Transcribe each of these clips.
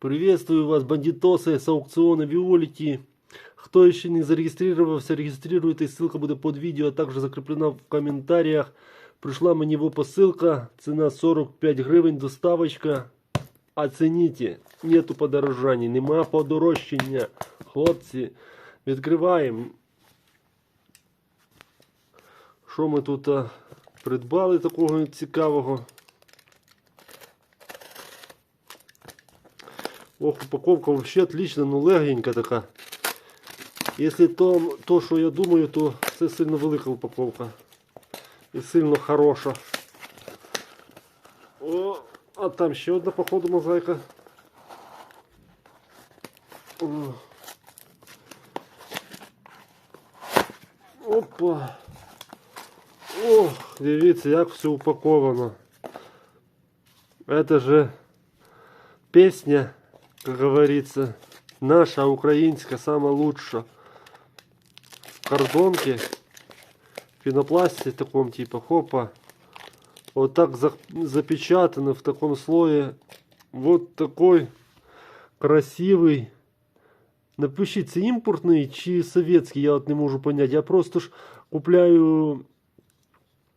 Приветствую вас, бандитосы с аукциона Виолити. Кто еще не зарегистрировался, регистрируйтесь, ссылка будет под видео, а также закреплена в комментариях. Пришла мені в посилка, ціна 45 гривень, доставочка. Оцініть, нету подорожання, нема подорожчання. Хлопці, відкриваємо. Що ми тут придбали такого цікавого? Ох, упаковка вообще отлично, ну легенька така. Якщо то, то, що я думаю, то це сильно велика упаковка. І сильно хороша. О, а там ще одна, походу, мозаїка. Опа. Ох, дивіться, як все упаковано. Это же песня, как говорится, наша украинская, самая лучшая. В картонке, в пенопласте таком типа, хопа. Вот так запечатано в таком слое. Вот такой красивый. Напишіть, це імпортний чи советський, я от не можу поняти. Я просто ж купляю.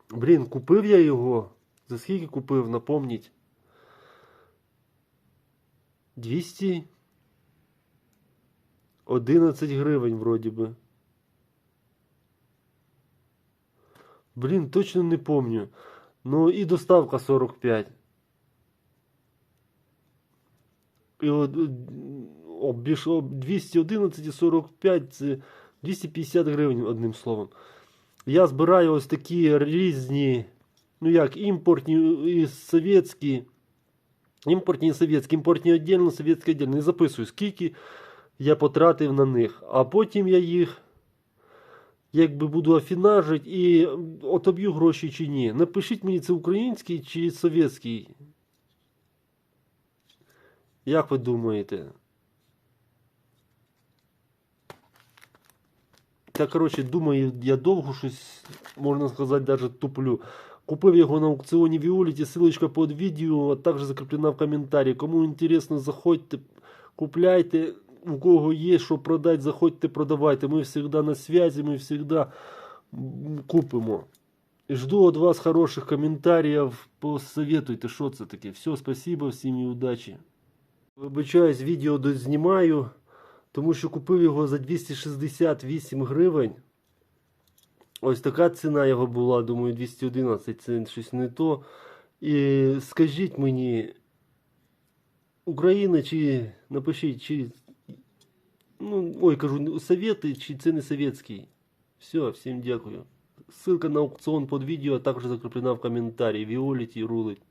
Блін, купив я його. За скільки купив, напомніть. 211 гривень вроді би. Блін, точно не помню. Ну і доставка 45. І от, е, обіш, об 211 і 45 це 250 гривень, одним словом. Я збираю ось такі різні, ну як, імпортні і совєтські. Імпортні і совєтські, імпортні віддільно, совєтські віддільно. Не записую, скільки я потратив на них. А потім я їх якби буду афінажити і отоб'ю гроші чи ні. Напишіть мені, це український чи совєтський. Як ви думаєте? Та, коротше, думаю, я довго щось, можна сказати, навіть туплю. Купив його на аукціоні Віоліті, ссылочка під відео, а також закріплена в коментарі. Кому інтересно, заходьте, купляйте. У кого є що продати, заходьте, продавайте. Ми завжди на связі, ми завжди купимо. Жду від вас хороших коментарів. Посоветуйте, що це таке. Все, спасибо, всім і удачі. Вибачаюсь, відео дознімаю, тому що купив його за 268 гривень. Ось така ціна його була, думаю, 211, це щось не то. І скажіть мені, Україна чи напишіть, чи. Ну, ой, кажу, совєти, чи це не совєтський. Все, всім дякую. Ссылка на аукціон під відео, також закріплена в коментарі. Віоліті рулить.